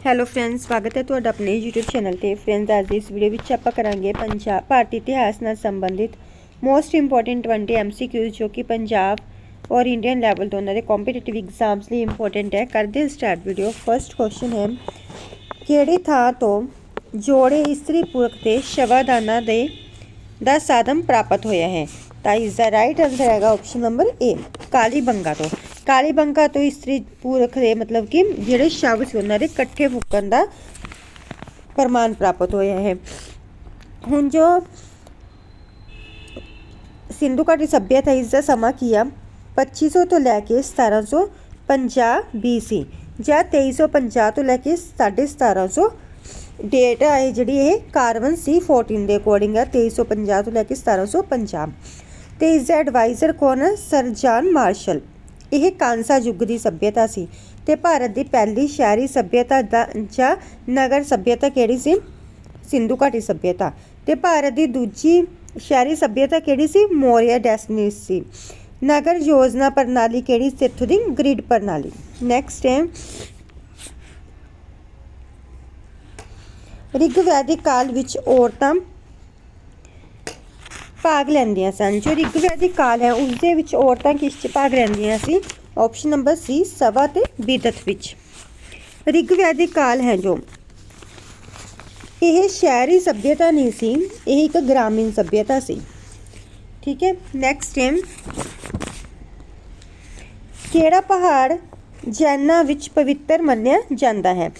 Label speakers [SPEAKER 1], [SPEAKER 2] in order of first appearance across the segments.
[SPEAKER 1] Hello friends ਸਵਾਗਤ ਹੈ ਤੁਹਾਡਾ ਆਪਣੇ YouTube ਚੈਨਲ ਤੇ। ਫਰੈਂਡਸ ਅੱਜ ਇਸ ਵੀਡੀਓ ਵਿੱਚ ਆਪਾਂ ਕਰਾਂਗੇ ਪੰਜਾਬ ਭਾਰਤੀ ਇਤਿਹਾਸ ਨਾਲ ਸੰਬੰਧਿਤ ਮੋਸਟ ਇੰਪੋਰਟੈਂਟ 20 MCQs ਜੋ ਕਿ ਪੰਜਾਬ ਔਰ ਇੰਡੀਅਨ ਲੈਵਲ ਦੋਨਾਂ ਦੇ ਕੰਪੀਟੀਟਿਵ ਐਗਜ਼ਾਮਸ ਲਈ ਇੰਪੋਰਟੈਂਟ ਹੈ। ਕਰਦੇ ਹਾਂ ਸਟਾਰਟ ਵੀਡੀਓ ਫਰਸਟ ਕੁਐਸਚਨ ਹੈ, ਕਿਹੜੀ ਥਾਂ ਤੋਂ ਜੋੜੇ ਇਸਤਰੀ ਪੁਰਖ ਤੇ ਸ਼ਵਾਦਾਨਾ ਦੇ ਦਾ ਸਾਧਨ ਪ੍ਰਾਪਤ ਹੋਇਆ ਹੈ? ਤਾਂ ਇਸ ਦਾ ਰਾਈਟ ਆਨਸਰ ਹੈਗਾ option number A Kalibangan ਤੋਂ। ਕਾਲੀ ਬੰਗਾ ਤੋਂ ਇਸਤਰੀ ਪੁਰਖ ਦੇ ਮਤਲਬ ਕਿ ਜਿਹੜੇ ਸ਼ਬਦ ਸੀ ਉਹਨਾਂ ਦੇ ਇਕੱਠੇ ਫੁੱਕਣ ਦਾ ਪ੍ਰਮਾਣ ਪ੍ਰਾਪਤ ਹੋਇਆ ਹੈ ਹੁਣ ਜੋ ਸਿੰਧੂ ਘਾਟੀ ਸਭਿਅਤਾ ਇਸ ਦਾ ਸਮਾਂ ਕੀ ਆ? 2500 ਤੋਂ ਲੈ ਕੇ 1750 BC ਜਾਂ 2350 ਤੋਂ ਲੈ ਕੇ 1750 ਡੇਟ ਹੈ ਜਿਹੜੀ ਇਹ ਕਾਰਵਨ ਸੀ 14 ਦੇ ਅਕੋਰਡਿੰਗ ਹੈ 2350 ਤੋਂ ਲੈ ਕੇ 1750 ਤੇ ਇਸ ਦਾ ਐਡਵਾਈਜ਼ਰ ਕੌਣ ਹੈ ਸਰ ਜਾਨ ਮਾਰਸ਼ਲ। ਇਹ ਕਾਂਸਾ ਯੁੱਗ ਦੀ ਸਭਿਅਤਾ ਸੀ ਤੇ ਭਾਰਤ ਦੀ ਪਹਿਲੀ ਸ਼ਹਿਰੀ ਸਭਿਅਤਾ ਦਾ ਜਾਂ ਨਗਰ ਸਭਿਅਤਾ ਕਿਹੜੀ ਸੀ? ਸਿੰਧੂ ਘਾਟੀ ਸਭਿਅਤਾ। ਤੇ ਭਾਰਤ ਦੀ ਦੂਜੀ ਸ਼ਹਿਰੀ ਸਭਿਅਤਾ ਕਿਹੜੀ ਸੀ? ਮੌਰੀਆ ਡੈਸਟੀਨੀ ਸੀ। ਨਗਰ ਯੋਜਨਾ ਪ੍ਰਣਾਲੀ ਕਿਹੜੀ ਸੀ? ਇੱਥੋਂ ਦੀ ਗ੍ਰਿਡ ਪ੍ਰਣਾਲੀ। ਨੈਕਸਟ ਹੈ। ਰਿਗਵੈਦਿਕ ਕਾਲ ਵਿੱਚ ਔਰਤਾਂ ਭਾਗ ਲੈਂਦੀਆਂ ਸਨ। ਜੋ ਰਿਗਵੈਦਿਕ ਕਾਲ ਹੈ ਉਸ ਦੇ ਵਿੱਚ ਔਰਤਾਂ ਕਿਸ 'ਚ ਭਾਗ ਲੈਂਦੀਆਂ ਸੀ? ਆਪਸ਼ਨ ਨੰਬਰ ਸੀ ਸਭਾ ਤੇ ਬਿਦਤ ਵਿੱਚ। ਰਿਗਵੈਦਿਕ ਕਾਲ ਹੈ ਜੋ, ਇਹ ਸ਼ਹਿਰੀ ਸਭਿਅਤਾ ਨਹੀਂ ਸੀ, ਇਹ ਇੱਕ ਗ੍ਰਾਮੀਣ ਸਭਿਅਤਾ ਸੀ। ਠੀਕ ਹੈ ਨੈਕਸਟ ਟਾਈਮ ਕਿਹੜਾ ਪਹਾੜ ਜੈਨਾਂ ਵਿੱਚ ਪਵਿੱਤਰ ਮੰਨਿਆ ਜਾਂਦਾ ਹੈ?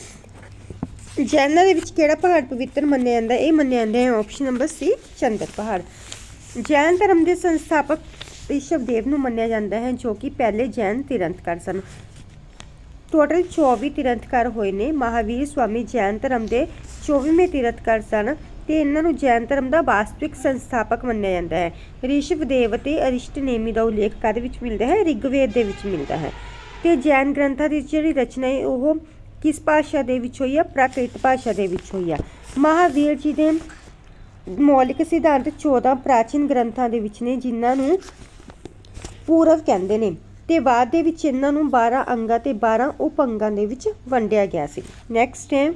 [SPEAKER 1] ਜੈਨਾ ਦੇ ਵਿੱਚ ਕਿਹੜਾ ਪਹਾੜ ਪਵਿੱਤਰ ਮੰਨਿਆ ਜਾਂਦਾ ਹੈ? ਇਹ ਮੰਨਿਆ ਜਾਂਦਾ ਹੈ ਆਪਸ਼ਨ ਨੰਬਰ ਸੀ ਚੰਦਰ ਪਹਾੜ। ਜੈਨ ਧਰਮ ਦੇ ਸੰਸਥਾਪਕ ਰਿਸ਼ਭਦੇਵ ਨੂੰ ਮੰਨਿਆ ਜਾਂਦਾ ਹੈ, ਜੋ ਕਿ ਪਹਿਲੇ ਜੈਨ ਤੀਰਥੰਕਰ ਸਨ। ਟੋਟਲ 24 ਤੀਰਥੰਕਰ ਹੋਏ ਨੇ। ਮਹਾਵੀਰ ਸਵਾਮੀ ਜੈਨ ਧਰਮ ਦੇ 24ਵੇਂ ਤੀਰਥੰਕਰ ਸਨ ਤੇ ਇਹਨਾਂ ਨੂੰ ਜੈਨ ਧਰਮ ਦਾ ਵਾਸਤਵਿਕ ਸੰਸਥਾਪਕ ਮੰਨਿਆ ਜਾਂਦਾ ਹੈ। ਰਿਸ਼ਭਦੇਵ ਅਤੇ ਅਰਿਸ਼ਟਨੇਮੀ ਦਾ ਉਲੇਖ ਕਦ ਵਿੱਚ ਮਿਲਦਾ ਹੈ? ਰਿਗਵੇਦ ਦੇ ਵਿੱਚ ਮਿਲਦਾ ਹੈ। ਤੇ ਜੈਨ ਗ੍ਰੰਥਾਂ ਦੀ ਜਿਹੜੀ ਰਚਨਾ ਹੈ, ਉਹ ਕਿਸ ਭਾਸ਼ਾ ਦੇ ਵਿੱਚ ਹੋਈ ਹੈ ਪ੍ਰਾਕ੍ਰਿਤ ਭਾਸ਼ਾ ਦੇ ਵਿੱਚ ਹੋਈ ਹੈ ਮਹਾਵੀਰ ਜੀ ਦੇ ਮੌਲਿਕ ਸਿਧਾਂਤ 14 ਪ੍ਰਾਚੀਨ ਗ੍ਰੰਥਾਂ ਦੇ ਵਿੱਚ ਨੇ, ਜਿਨ੍ਹਾਂ ਨੂੰ ਪੂਰਵ ਕਹਿੰਦੇ ਨੇ ਤੇ ਬਾਅਦ ਦੇ ਵਿੱਚ ਇਹਨਾਂ ਨੂੰ 12 ਅੰਗਾਂ ਤੇ 12 ਉਪ ਅੰਗਾਂ ਦੇ ਵਿੱਚ ਵੰਡਿਆ ਗਿਆ ਸੀ। ਨੈਕਸਟ ਹੈ,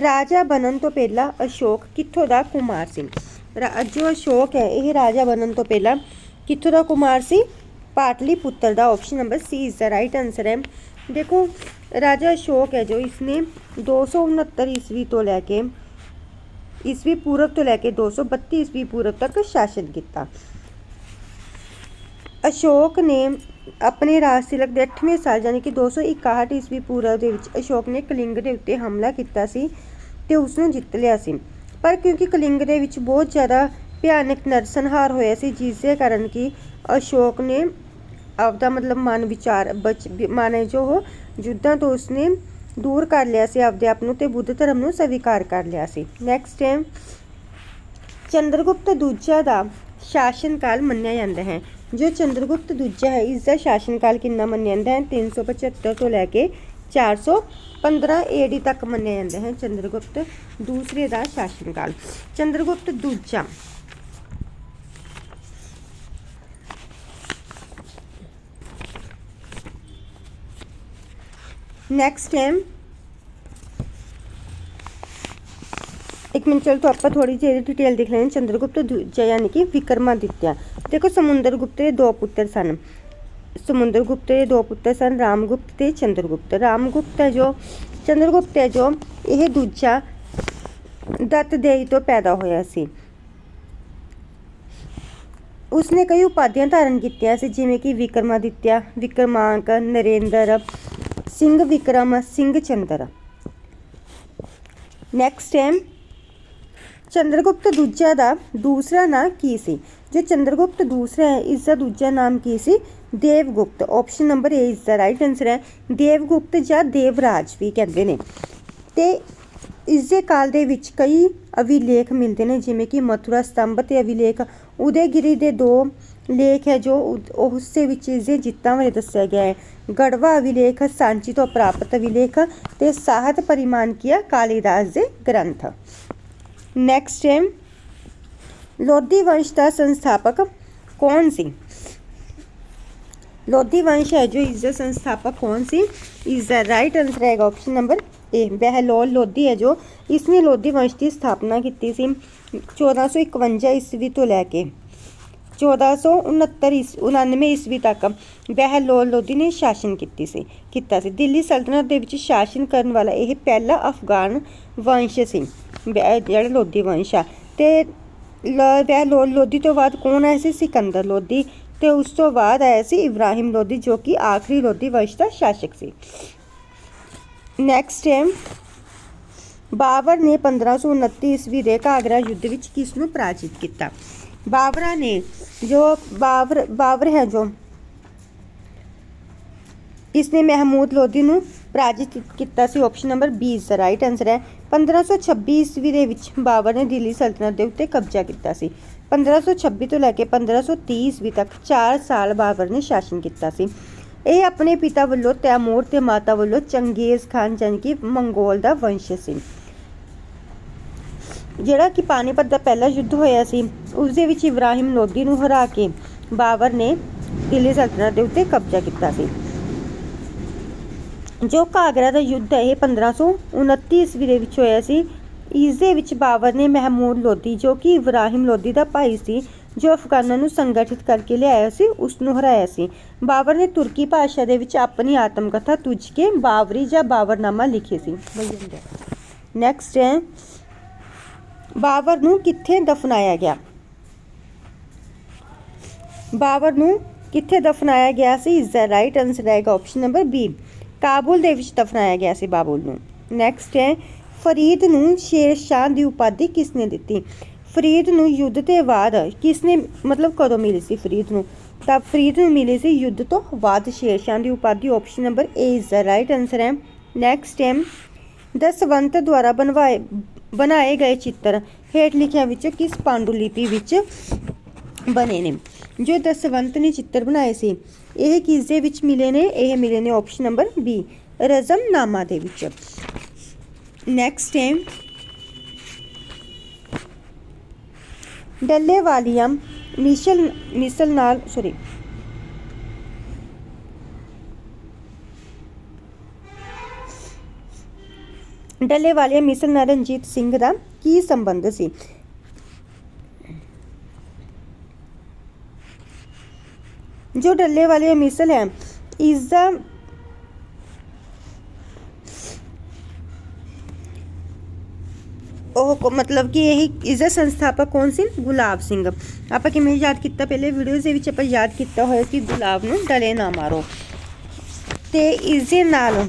[SPEAKER 1] ਰਾਜਾ ਬਣਨ ਤੋਂ ਪਹਿਲਾਂ ਅਸ਼ੋਕ ਕਿੱਥੋਂ ਦਾ ਕੁਮਾਰ ਸੀ? ਰਾ- ਜੋ ਅਸ਼ੋਕ ਹੈ, ਇਹ ਰਾਜਾ ਬਣਨ ਤੋਂ ਪਹਿਲਾਂ ਕਿੱਥੋਂ ਦਾ ਕੁਮਾਰ ਸੀ? ਪਾਟਲੀ ਪੁੱਤਰ ਦਾ ਆਪਸ਼ਨ ਨੰਬਰ ਸੀ ਇਸ ਦਾ ਰਾਈਟ ਆਨਸਰ ਹੈ। ਦੇਖੋ, ਰਾਜਾ ਅਸ਼ੋਕ ਹੈ ਜੋ ਇਸਨੇ 269 ਈਸਵੀ ਤੋਂ ਲੈ ਕੇ ਈਸਵੀ ਪੂਰਵ ਤੋਂ ਲੈ ਕੇ 232 ਈਸਵੀ ਪੂਰਵ ਤੱਕ ਸ਼ਾਸਨ ਕੀਤਾ। ਅਸ਼ੋਕ ਨੇ ਆਪਣੇ ਰਾਜ ਤਿਲਕ ਦੇ 8ਵੇਂ ਸਾਲ ਯਾਨੀ ਕਿ 261 ਈਸਵੀ ਪੂਰਵ ਦੇ ਵਿੱਚ ਅਸ਼ੋਕ ਨੇ ਕਲਿੰਗ ਦੇ ਉੱਤੇ ਹਮਲਾ ਕੀਤਾ ਸੀ ਤੇ ਉਸ ਨੂੰ ਜਿੱਤ ਲਿਆ ਸੀ। ਪਰ ਕਿਉਂਕਿ ਕਲਿੰਗ ਦੇ ਵਿੱਚ ਬਹੁਤ ਜ਼ਿਆਦਾ ਭਿਆਨਕ ਨਰਸੰਹਾਰ ਹੋਇਆ ਸੀ, ਜਿਸ ਦੇ ਕਾਰਨ ਕਿ ਅਸ਼ੋਕ ਨੇ ਆਪਦਾ ਮਤਲਬ ਮਨ ਵਿਚਾਰ ਬਚ, ਮਨ ਜੋ ਉਹ, ਯੁੱਧਾਂ ਤੋਂ ਉਸਨੇ ਦੂਰ ਕਰ ਲਿਆ ਸੀ, ਆਪਦੇ ਆਪ ਨੂੰ ਤੇ ਬੁੱਧ ਧਰਮ ਨੂੰ ਸਵੀਕਾਰ ਕਰ ਲਿਆ ਸੀ। ਨੈਕਸਟ ਹੈ ਚੰਦਰਗੁਪਤ ਦੂਜਾ ਦਾ ਸ਼ਾਸਨਕਾਲ ਮੰਨਿਆ ਜਾਂਦਾ ਹੈ। ਜੋ ਚੰਦਰਗੁਪਤ ਦੂਜਾ ਹੈ ਇਸ ਦਾ ਸ਼ਾਸਨਕਾਲ ਕਿੰਨਾ ਮੰਨਿਆ ਜਾਂਦਾ ਹੈ? 375 ਤੋਂ ਲੈ ਕੇ 415 ਏਡੀ ਤੱਕ ਮੰਨਿਆ ਜਾਂਦਾ ਹੈ ਚੰਦਰਗੁਪਤ ਦੂਸਰੇ ਦਾ ਸ਼ਾਸਨਕਾਲ। ਚੰਦਰਗੁਪਤ ਦੂਜਾ ਨੈਕਸਟ ਹੈ ਇੱਕ ਮਿੰਟ ਚਲ ਤੋਂ ਆਪਾਂ ਥੋੜੀ ਜਿਹੀ ਡਿਟੇਲ ਦੇਖ ਲੈਣੇ ਚੰਦਰਗੁਪਤ ਦੂਜਾ ਯਾਨੀ ਕਿ ਵਿਕਰਮਾਦਿੱਤਿਆ ਦੇਖੋ ਸਮੁੰਦਰਗੁਪਤ ਦੇ ਦੋ ਪੁੱਤਰ ਸਨ ਸਮੁੰਦਰਗੁਪਤ ਦੇ ਦੋ ਪੁੱਤਰ ਸਨ ਰਾਮਗੁਪਤ ਤੇ ਚੰਦਰਗੁਪਤ ਰਾਮਗੁਪਤ ਹੈ ਜੋ ਚੰਦਰਗੁਪਤ ਹੈ ਜੋ ਇਹ ਦੂਜਾ ਦੱਤ ਦੇਈ ਤੋਂ ਪੈਦਾ ਹੋਇਆ ਸੀ ਉਸਨੇ ਕਈ ਉਪਾਧੀਆਂ ਧਾਰਨ ਕੀਤੀਆਂ ਸੀ ਜਿਵੇਂ ਕਿ ਵਿਕਰਮਾਦਿੱਤਿਆ ਵਿਕਰਮਾਂਕ ਨਰੇਂਦਰ ਸਿੰਘ ਵਿਕਰਮ, ਸਿੰਘ ਚੰਦਰ। ਨੈਕਸਟ ਟਾਈਮ ਚੰਦਰਗੁਪਤ ਦੂਜਾ ਦਾ ਦੂਸਰਾ ਨਾਂ ਕੀ ਸੀ? ਜੋ ਚੰਦਰਗੁਪਤ ਦੂਸਰਾ ਹੈ, ਇਸ ਦਾ ਦੂਜਾ ਨਾਮ ਕੀ ਸੀ? ਦੇਵਗੁਪਤ। ਆਪਸ਼ਨ ਨੰਬਰ ਏ ਇਸ ਦਾ ਰਾਈਟ ਆਨਸਰ ਹੈ। ਦੇਵਗੁਪਤ ਜਾਂ ਦੇਵਰਾਜ ਵੀ ਕਹਿੰਦੇ ਨੇ। ਤੇ ਇਸ ਦੇ ਕਾਲ ਦੇ ਵਿੱਚ ਕਈ ਅਭਿਲੇਖ ਮਿਲਦੇ ਨੇ, ਜਿਵੇਂ ਕਿ ਮਥੁਰਾ ਸਤੰਭ ਤੇ ਅਭਿਲੇਖ ਉਦੈਗਿਰੀ ਦੇ ਦੋ ਲੇਖ ਹੈ ਜੋ ਉਦ- ਉਸ ਵਿੱਚ ਇਸ ਦੇ ਜਿੱਤਾਂ ਬਾਰੇ ਦੱਸਿਆ ਗਿਆ ਹੈ। ਗੜਵਾ ਅਭਿਲੇਖ, ਸਾਂਚੀ ਤੋਂ ਪ੍ਰਾਪਤ ਅਭਿਲੇਖ ਤੇ ਸਾਹਿਤ ਪਰਿਮਾਨ ਕੀਆ ਕਾਲੀਦਾਸ ਦੇ ਗ੍ਰੰਥ। ਨੈਕਸਟ ਹੈ। ਲੋਧੀ ਵੰਸ਼ ਦਾ ਸੰਸਥਾਪਕ ਕੌਣ ਸੀ? ਲੋਧੀ ਵੰਸ਼ ਹੈ ਜੋ ਇਸ ਦਾ ਸੰਸਥਾਪਕ ਕੌਣ ਸੀ? ਇਸ ਦਾ ਰਾਈਟ ਆਨਸਰ ਹੈਗਾ ਆਪਸ਼ਨ ਨੰਬਰ ਇਹ ਬਹਿਲੋਲ ਲੋਧੀ ਹੈ ਜੋ ਇਸ ਨੇ ਲੋਧੀ ਵੰਸ਼ ਦੀ ਸਥਾਪਨਾ ਕੀਤੀ ਸੀ 1451 ਈਸਵੀ ਤੋਂ ਲੈ ਕੇ 1469 ਈਸ 99 ਈਸਵੀ ਤੱਕ। ਬਹਿਲੋਲ ਲੋਧੀ ਨੇ ਸ਼ਾਸਨ ਕੀਤੀ ਸੀ, ਕੀਤਾ ਸੀ। ਦਿੱਲੀ ਸਲਤਨਤ ਦੇ ਵਿੱਚ ਸ਼ਾਸਨ ਕਰਨ ਵਾਲਾ ਇਹ ਪਹਿਲਾ ਅਫਗਾਨ ਵੰਸ਼ ਸੀ ਬਹਿ- ਜਿਹੜਾ ਲੋਧੀ ਵੰਸ਼ ਆ। ਤੇ ਬਹਿਲੋਲ ਲੋਧੀ ਤੋਂ ਬਾਅਦ ਕੌਣ ਆਇਆ ਸੀ? ਸਿਕੰਦਰ ਲੋਧੀ। ਤੇ ਉਸ ਤੋਂ ਬਾਅਦ ਆਇਆ ਸੀ ਇਬਰਾਹਿਮ ਲੋਧੀ, ਜੋ ਕਿ ਆਖਰੀ ਲੋਧੀ ਵੰਸ਼ ਦਾ ਸ਼ਾਸਕ ਸੀ। ਨੈਕਸਟ ਹੈ। ਬਾਬਰ ਨੇ 1529 ਈਸਵੀ ਦੇ ਘਾਗਰਾ ਯੁੱਧ ਵਿੱਚ ਕਿਸ ਨੂੰ ਪਰਾਜਿਤ ਕੀਤਾ? ਬਾਬਰਾ ਨੇ ਜੋ ਬਾਬਰ ਬਾਬਰ ਹੈ ਜੋ ਇਸਨੇ ਮਹਿਮੂਦ ਲੋਧੀ ਨੂੰ ਪਰਾਜਿਤ ਕੀਤਾ ਸੀ। ਆਪਸ਼ਨ ਨੰਬਰ 20 ਦਾ ਰਾਈਟ ਆਨਸਰ ਹੈ। 1526 ਈਸਵੀ ਦੇ ਵਿੱਚ ਬਾਬਰ ਨੇ ਦਿੱਲੀ ਸਲਤਨਤ ਦੇ ਉੱਤੇ ਕਬਜ਼ਾ ਕੀਤਾ ਸੀ। 1526 ਤੋਂ ਲੈ ਕੇ 1530 ਈਸਵੀ ਤੱਕ 4 ਸਾਲ ਬਾਬਰ ਨੇ ਸ਼ਾਸਨ ਕੀਤਾ ਸੀ। ਇਹ ਆਪਣੇ ਪਿਤਾ ਵੱਲੋਂ ਤੈਮੂਰ ਤੇ ਮਾਤਾ ਵੱਲੋਂ ਚੰਗੇਜ਼ ਖਾਨ ਜਾਣੀ ਕਿ ਮੰਗੋਲ ਦਾ ਵੰਸ਼ ਸੀ। ਜਿਹੜਾ ਕਿ ਪਾਣੀਪਤ ਦਾ ਪਹਿਲਾ ਯੁੱਧ ਹੋਇਆ ਸੀ, ਉਸ ਦੇ ਵਿੱਚ ਇਬਰਾਹਿਮ ਲੋਧੀ ਨੂੰ ਹਰਾ ਕੇ ਬਾਬਰ ਨੇ ਦਿੱਲੀ ਸਲਤਨਤ ਦੇ ਉੱਤੇ ਕਬਜ਼ਾ ਕੀਤਾ ਸੀ। ਜੋ ਘਾਗਰਾ ਦਾ ਯੁੱਧ ਹੈ, ਇਹ 1529 ਈਸਵੀ ਦੇ ਵਿੱਚ ਹੋਇਆ ਸੀ। ਇਸ ਦੇ ਵਿੱਚ ਬਾਬਰ ਨੇ ਮਹਿਮੂਦ ਲੋਧੀ, ਜੋ ਕਿ ਇਬਰਾਹਿਮ ਲੋਧੀ ਦਾ ਭਾਈ ਸੀ, ਜੋ ਅਫਗਾਨਾਂ ਨੂੰ ਸੰਗਠਿਤ ਕਰਕੇ ਲਿਆਇਆ ਸੀ ਉਸ ਨੂੰ ਹਰਾਇਆ ਸੀ। ਬਾਬਰ ਨੇ ਤੁਰਕੀ ਭਾਸ਼ਾ ਦੇ ਵਿੱਚ ਆਪਣੀ ਆਤਮ ਕਥਾ ਤੁਝ ਕੇ ਬਾਬਰੀ ਜਾਂ ਬਾਬਰਨਾਮਾ ਲਿਖੇ ਸੀ। ਨੈਕਸਟ ਹੈ, ਬਾਬਰ ਨੂੰ ਕਿੱਥੇ ਦਫਨਾਇਆ ਗਿਆ? ਬਾਬਰ ਨੂੰ ਕਿੱਥੇ ਦਫਨਾਇਆ ਗਿਆ ਸੀ? ਇਸ ਦਾ ਰਾਈਟ ਆਨਸਰ ਆਏਗਾ ਆਪਸ਼ਨ ਨੰਬਰ ਬੀ ਕਾਬੁਲ ਦੇ ਵਿੱਚ ਦਫਨਾਇਆ ਗਿਆ ਸੀ ਬਾਬੁਲ ਨੂੰ। ਨੈਕਸਟ ਹੈ ਫਰੀਦ ਨੂੰ ਸ਼ੇਰ ਸ਼ਾਹ ਦੀ ਉਪਾਧੀ ਕਿਸ ਨੇ ਦਿੱਤੀ? ਫਰੀਦ ਨੂੰ ਯੁੱਧ ਦੇ ਬਾਅਦ ਕਿਸ ਨੇ, ਮਤਲਬ ਕਦੋਂ ਮਿਲੀ ਸੀ ਫਰੀਦ ਨੂੰ? ਤਾਂ ਫਰੀਦ ਨੂੰ ਮਿਲੀ ਸੀ ਯੁੱਧ ਤੋਂ ਬਾਅਦ ਸ਼ੇਰ ਸ਼ਾਹ ਦੀ ਉਪਾਧੀ ਆਪਸ਼ਨ ਨੰਬਰ ਏ ਇਸ ਦਾ ਰਾਈਟ ਆਨਸਰ ਹੈ। ਨੈਕਸਟ ਹੈ ਦਸਵੰਤ ਦੁਆਰਾ ਬਣਵਾਏ, ਬਣਾਏ ਗਏ ਚਿੱਤਰ ਹੇਠ ਲਿਖਿਆ ਵਿੱਚੋਂ ਕਿਸ ਪਾਂਡੁਲਿਪੀ ਵਿੱਚ ਬਣੇ ਨੇ? ਜੋ ਦਸਵੰਤ ਨੇ ਚਿੱਤਰ ਬਣਾਏ ਸੀ, ਇਹ ਕਿਸ ਦੇ ਵਿੱਚ ਮਿਲੇ ਨੇ? ਇਹ ਮਿਲੇ ਨੇ ਆਪਸ਼ਨ ਨੰਬਰ ਬੀ ਰਜ਼ਮਨਾਮਾ ਦੇ ਵਿੱਚ। ਨੈਕਸਟ ਹੈ ਡੱਲੇ ਵਾਲੀਆਂ ਮਿਸ਼ਲ ਮਿਸਲ ਨਾਲ ਸੌਰੀ ਡੱਲੇ ਵਾਲੀਆਂ ਮਿਸਲ ਨਾਲ ਰਣਜੀਤ ਸਿੰਘ ਦਾ ਕੀ ਸੰਬੰਧ ਸੀ ਜੋ ਡੱਲੇ ਵਾਲੀ ਮਿਸਲ ਹੈ ਇਸ ਦਾ ਉਹ ਮਤਲਬ ਕਿ ਇਹ, ਇਸ ਦਾ ਸੰਸਥਾਪਕ ਕੌਣ ਸੀ? ਗੁਲਾਬ ਸਿੰਘ। ਆਪਾਂ ਕਿਵੇਂ ਯਾਦ ਕੀਤਾ? ਪਹਿਲੇ ਵੀਡੀਓਜ਼ ਦੇ ਵਿੱਚ ਆਪਾਂ ਯਾਦ ਕੀਤਾ ਹੋਇਆ ਕਿ ਗੁਲਾਬ ਨੂੰ ਡਲੇ ਨਾ ਮਾਰੋ। ਤੇ ਇਸ ਦੇ ਨਾਲ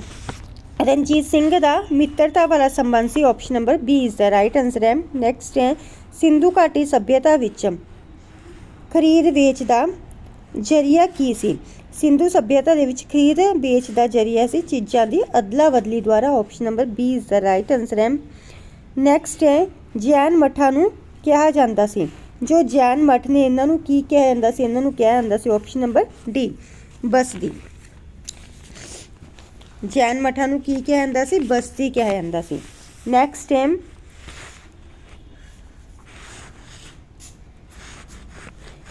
[SPEAKER 1] ਰਣਜੀਤ ਸਿੰਘ ਦਾ ਮਿੱਤਰਤਾ ਵਾਲਾ ਸੰਬੰਧ ਸੀ option number B is the right answer ਹੈ ਨੈਕਸਟ ਹੈ ਸਿੰਧੂ ਘਾਟੀ ਸਭਿਅਤਾ ਵਿੱਚ। ਖਰੀਦ ਵੇਚ ਦਾ ਜਰੀਆ ਕੀ ਸੀ? ਸਿੰਧੂ ਸਭਿਅਤਾ ਦੇ ਵਿੱਚ ਖਰੀਦ ਵੇਚ ਦਾ ਜਰੀਆ ਸੀ ਚੀਜ਼ਾਂ ਦੀ ਅਦਲਾ ਬਦਲੀ ਦੁਆਰਾ option number B is the right answer ਹੈ ਨੈਕਸਟ ਹੈ, ਜੈਨ ਮਠਾਂ ਨੂੰ ਕਿਹਾ ਜਾਂਦਾ ਸੀ। ਜੋ ਜੈਨ ਮਠ ਨੇ ਇਹਨਾਂ ਨੂੰ ਕੀ ਕਿਹਾ ਜਾਂਦਾ ਸੀ? ਇਹਨਾਂ ਨੂੰ ਕਿਹਾ ਜਾਂਦਾ ਸੀ ਆਪਸ਼ਨ ਨੰਬਰ ਡੀ ਬਸਦੀ ਜੈਨ ਮਠਾਂ ਨੂੰ ਕੀ ਕਿਹਾ ਜਾਂਦਾ ਸੀ? ਬਸਤੀ ਕਿਹਾ ਜਾਂਦਾ ਸੀ। ਨੈਕਸਟ ਹੈ,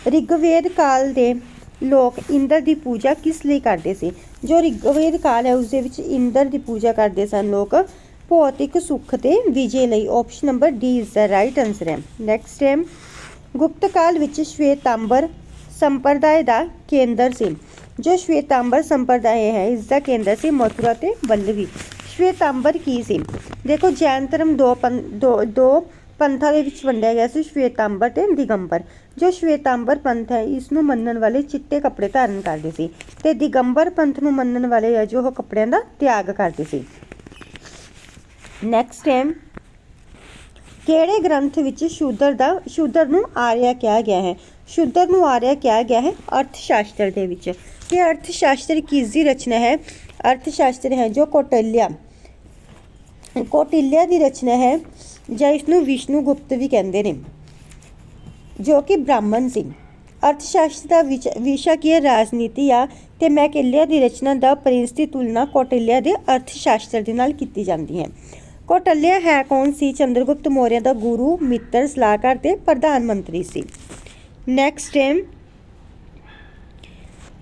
[SPEAKER 1] ਰਿਗਵੇਦ ਕਾਲ ਦੇ ਲੋਕ ਇੰਦਰ ਦੀ ਪੂਜਾ ਕਿਸ ਲਈ ਕਰਦੇ ਸੀ? ਜੋ ਰਿਗਵੇਦ ਕਾਲ ਹੈ, ਉਸ ਦੇ ਵਿੱਚ ਇੰਦਰ ਦੀ ਪੂਜਾ ਕਰਦੇ ਸਨ ਲੋਕ। ਭੌਤਿਕ ਸੁੱਖ ਤੇ ਵਿਜੇ ਲਈ option number D is the right answer ਹੈ। ਨੈਕਸਟ ਹੈ, ਗੁਪਤ ਕਾਲ ਵਿੱਚ ਸ਼ਵੇਤਾਂਬਰ ਸੰਪਰਦਾਇ ਦਾ ਕੇਂਦਰ ਸੀ। ਜੋ ਸ਼ਵੇਤਾਂਬਰ ਸੰਪਰਦਾਇ ਹੈ, ਇਸ ਦਾ ਕੇਂਦਰ ਸੀ ਮਥੁਰਾ ਤੇ ਬੱਲਵੀ ਸ਼ਵੇਤਾਂਬਰ ਕੀ ਸੀ? ਦੇਖੋ, ਜੈਨ ਧਰਮ ਦੋ ਪੰ- ਦੋ ਦੋ ਪੰਥਾਂ ਦੇ ਵਿੱਚ ਵੰਡਿਆ ਗਿਆ ਸੀ, ਸ਼ਵੇਤਾਂਬਰ ਤੇ ਦਿਗੰਬਰ। ਜੋ ਸ਼ਵੇਤਾਂਬਰ ਪੰਥ ਹੈ, ਇਸ ਨੂੰ ਮੰਨਣ ਵਾਲੇ ਚਿੱਟੇ ਕੱਪੜੇ ਧਾਰਨ ਕਰਦੇ ਸੀ ਤੇ ਦਿਗੰਬਰ ਪੰਥ ਨੂੰ ਮੰਨਣ ਵਾਲੇ ਹੈ ਕੱਪੜਿਆਂ ਦਾ ਤਿਆਗ ਕਰਦੇ ਸੀ। ਨੈਕਸਟ ਟਾਈਮ ਕਿਹੜੇ ਗ੍ਰੰਥ ਵਿੱਚ ਸ਼ੂਦਰ ਦਾ, ਸ਼ੂਦਰ ਨੂੰ ਆਰਿਆ ਕਿਹਾ ਗਿਆ ਹੈ? ਸ਼ੂਦਰ ਨੂੰ ਆਰਿਆ ਕਿਹਾ ਗਿਆ ਹੈ ਅਰਥ ਸ਼ਾਸਤਰ ਦੇ ਵਿੱਚ। ਇਹ ਅਰਥ ਸ਼ਾਸਤਰ ਕਿਸ ਦੀ ਰਚਨਾ ਹੈ? ਅਰਥ ਸ਼ਾਸਤਰ ਹੈ ਜੋ ਕੋਟਲਿਆ। ਕੋਟਿਲਿਆ ਦੀ ਰਚਨਾ ਹੈ, ਜਾਂ ਇਸ ਨੂੰ ਵਿਸ਼ਨੂੰ ਗੁਪਤ ਵੀ ਕਹਿੰਦੇ ਨੇ, ਜੋ ਕਿ ਬ੍ਰਾਹਮਣ ਸੀ। ਅਰਥ ਸ਼ਾਸਤਰ ਦਾ ਵਿਸ਼ਾ ਕੀ ਹੈ? ਰਾਜਨੀਤੀ ਆ, ਤੇ ਮੈਕਿਲਿਆ ਦੀ ਰਚਨਾ ਦਾ ਪ੍ਰਿੰਸ ਦੀ ਤੁਲਨਾ ਕੋਟਿਲਿਆ ਦੇ ਅਰਥ ਸ਼ਾਸਤਰ ਦੇ ਨਾਲ ਕੀਤੀ ਜਾਂਦੀ ਹੈ। ਕੋਟਲਿਆ ਹੈ ਕੌਣ ਸੀ? ਚੰਦਰਗੁਪਤ ਮੌਰਿਆ ਦਾ ਗੁਰੂ, ਮਿੱਤਰ, ਸਲਾਹਕਾਰ ਤੇ ਪ੍ਰਧਾਨ ਮੰਤਰੀ ਸੀ। ਨੈਕਸਟ ਹੈ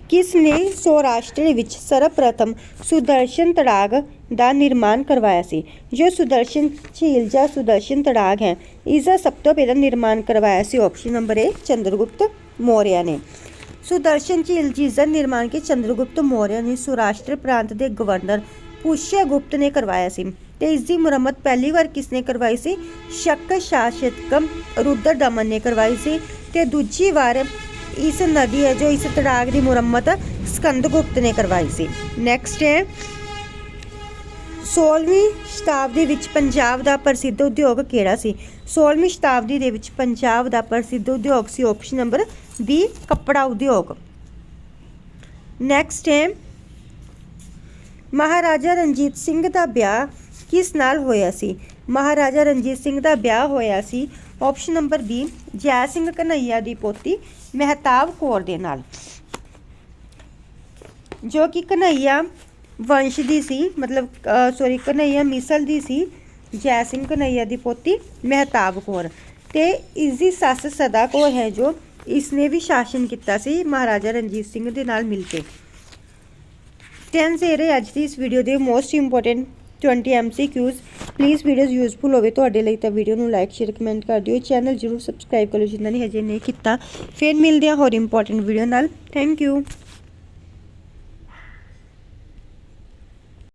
[SPEAKER 1] ਕਿਸ ਨੇ ਸੌਰਾਸ਼ਟਰ ਵਿੱਚ ਸਰਵਪ੍ਰਥਮ ਸੁਦਰਸ਼ਨ ਤੜਾਗ ਦਾ ਨਿਰਮਾਣ ਕਰਵਾਇਆ ਸੀ? ਜੋ ਸੁਦਰਸ਼ਨ ਝੀਲ ਜਾਂ ਸੁਦਰਸ਼ਨ ਤੜਾਗ ਹੈ ਇਸ ਦਾ ਸਭ ਤੋਂ ਪਹਿਲਾਂ ਨਿਰਮਾਣ ਕਰਵਾਇਆ ਸੀ option number A Chandragupta Maurya ਨੇ। ਸੁਦਰਸ਼ਨ ਝੀਲ ਜਿਸ ਦਾ ਨਿਰਮਾਣ ਕਿ ਚੰਦਰਗੁਪਤ ਮੌਰਿਆ ਨੇ ਸੌਰਾਸ਼ਟਰ ਪ੍ਰਾਂਤ ਦੇ ਗਵਰਨਰ ਪੁਸ਼ਯਗੁਪਤ ਨੇ ਕਰਵਾਇਆ ਸੀ। ਤੇ ਇਸ ਦੀ ਮੁਰੰਮਤ ਪਹਿਲੀ ਵਾਰ ਕਿਸਨੇ ਕਰਵਾਈ ਸੀ? ਸ਼ੱਕ ਸ਼ਾਸ਼ਤਕਮ ਰੁਦਰ ਦਮਨ ਨੇ ਕਰਵਾਈ ਸੀ ਤੇ ਦੂਜੀ ਵਾਰ ਇਸ ਨਦੀ ਹੈ ਜੋ ਇਸ ਤੜਾਕ ਦੀ ਮੁਰੰਮਤ ਸਕੰਦਗੁਪਤ ਨੇ ਕਰਵਾਈ ਸੀ। ਨੈਕਸਟ ਹੈ 16ਵੀਂ ਸ਼ਤਾਬਦੀ ਵਿੱਚ ਪੰਜਾਬ ਦਾ ਪ੍ਰਸਿੱਧ ਉਦਯੋਗ ਕਿਹੜਾ ਸੀ? 16ਵੀਂ ਸ਼ਤਾਬਦੀ ਦੇ ਵਿੱਚ ਪੰਜਾਬ ਦਾ ਪ੍ਰਸਿੱਧ ਉਦਯੋਗ ਸੀ ਆਪਸ਼ਨ ਨੰਬਰ ਬੀ ਕੱਪੜਾ ਉਦਯੋਗ। ਨੈਕਸਟ ਹੈ, ਮਹਾਰਾਜਾ ਰਣਜੀਤ ਸਿੰਘ ਦਾ ਵਿਆਹ ਕਿਸ ਨਾਲ ਹੋਇਆ ਸੀ? ਮਹਾਰਾਜਾ ਰਣਜੀਤ ਸਿੰਘ ਦਾ ਵਿਆਹ ਹੋਇਆ ਸੀ। Option number B Jai Singh Kanhaiya ਦੀ ਪੋਤੀ ਮਹਿਤਾਬ ਕੌਰ ਦੇ ਨਾਲ। ਜੋ ਕਿ ਕਨਈਆ ਵੰਸ਼ ਦੀ ਸੀ, ਮਤਲਬ ਸੌਰੀ ਕਨਈਆ ਮਿਸਲ ਦੀ ਸੀ, ਜੈ ਸਿੰਘ ਕਨਈਆ ਦੀ ਪੋਤੀ ਮਹਿਤਾਬ ਕੌਰ। ਤੇ ਇਸ ਦੀ ਸੱਸ ਸਦਾ ਕੌਰ ਹੈ ਜੋ ਇਸ ਨੇ ਵੀ ਸ਼ਾਸਨ ਕੀਤਾ ਸੀ ਮਹਾਰਾਜਾ ਰਣਜੀਤ ਸਿੰਘ ਦੇ ਨਾਲ ਮਿਲ ਕੇ। 10 ਜ਼ੇਰੇ ਅੱਜ ਦੀ ਇਸ ਵੀਡੀਓ ਦੇ most important 20 MCQs please videos useful ਹੋਵੇ ਤੁਹਾਡੇ ਲਈ ਤਾਂ ਵੀਡੀਓ ਨੂੰ ਲਾਈਕ ਸ਼ੇਅਰ ਕਮੈਂਟ ਕਰ ਦਿਓ। ਚੈਨਲ ਜਰੂਰ ਸਬਸਕ੍ਰਾਈਬ ਕਰੋ ਜਿਨ੍ਹਾਂ ਨੇ ਹਜੇ ਨਹੀਂ ਕੀਤਾ। ਫਿਰ ਮਿਲਦੇ ਹਾਂ ਹੋਰ ਇੰਪੋਰਟੈਂਟ ਵੀਡੀਓ ਨਾਲ। Thank you